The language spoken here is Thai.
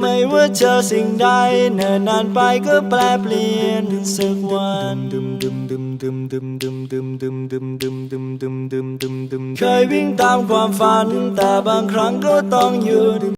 ไม่ว่าเจอสิ่งใดเนิ่นนานไปก็แปลเปลี่ยนสักวันเคยวิ่งตามความฝัน แต่บางครั้งก็ต้องหยุด